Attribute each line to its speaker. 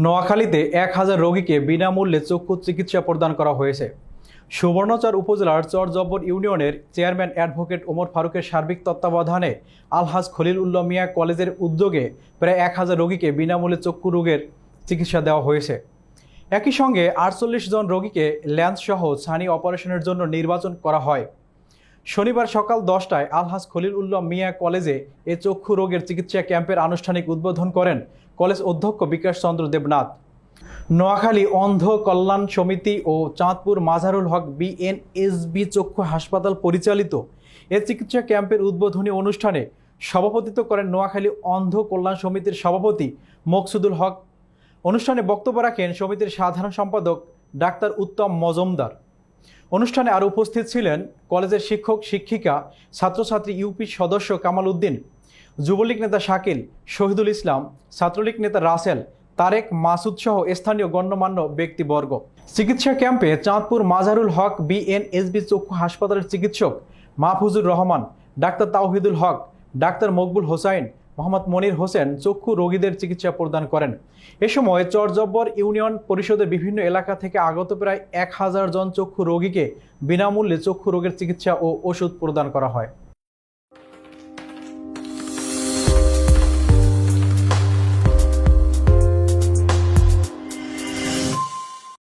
Speaker 1: নোয়াখালীতে এক হাজার রোগীকে বিনামূল্যে চক্ষু চিকিৎসা প্রদান করা হয়েছে। সুবর্ণচর উপজেলার চরজব্বর ইউনিয়নের চেয়ারম্যান অ্যাডভোকেট ওমর ফারুকের সার্বিক তত্ত্বাবধানে আলহাজ খলিল উল্লাহ মিয়া কলেজের উদ্যোগে প্রায় এক হাজার রোগীকে বিনামূল্যে চক্ষু রোগের চিকিৎসা দেওয়া হয়েছে। একই সঙ্গে আটচল্লিশ জন রোগীকে ল্যান্স সহ ছানি অপারেশনের জন্য নির্বাচন করা হয়। শনিবার সকাল দশটায় আলহাজ খলিল উল্লাহ মিয়া কলেজে এ চক্ষু রোগের চিকিৎসা ক্যাম্পের আনুষ্ঠানিক উদ্বোধন করেন কলেজ অধ্যক্ষ বিকাশ চন্দ্র দেবনাথ। নোয়াখালী অন্ধ কল্যাণ সমিতি ও চাঁদপুর মাজারুল হক বিএনএসবি চক্ষু হাসপাতাল পরিচালিত। এ চিকিৎসা ক্যাম্পের উদ্বোধনী অনুষ্ঠানে সভাপতিত্ব করেন নোয়াখালী অন্ধ কল্যাণ সমিতির সভাপতি মকসুদুল হক। অনুষ্ঠানে বক্তব্য রাখেন সমিতির সাধারণ সম্পাদক ডাক্তার উত্তম মজমদার। অনুষ্ঠানে আরও উপস্থিত ছিলেন কলেজের শিক্ষক, শিক্ষিকা, ছাত্রছাত্রী ইউপি সদস্য কামাল উদ্দিন, যুবলীগ নেতা শাকিল, শহীদুল ইসলাম, ছাত্রলীগ নেতা রাসেল, তারেক মাসুদ সহ স্থানীয় গণ্যমান্য ব্যক্তিবর্গ। চিকিৎসা ক্যাম্পে চাঁদপুর মাজারুল হক বিএনএসবি চক্ষু হাসপাতালের চিকিৎসক মাহফুজুর রহমান, ডাক্তার তাওহিদুল হক, ডাক্তার মকবুল হোসাইন মোহাম্মদ মনির হোসেন চক্ষু রোগীদের চিকিৎসা প্রদান করেন। এ সময় চরজব্বর ইউনিয়ন পরিষদের বিভিন্ন এলাকা থেকে আগত প্রায় এক হাজার জন চক্ষু রোগীকে বিনামূল্যে চক্ষু রোগের চিকিৎসা ও ওষুধ প্রদান করা হয়।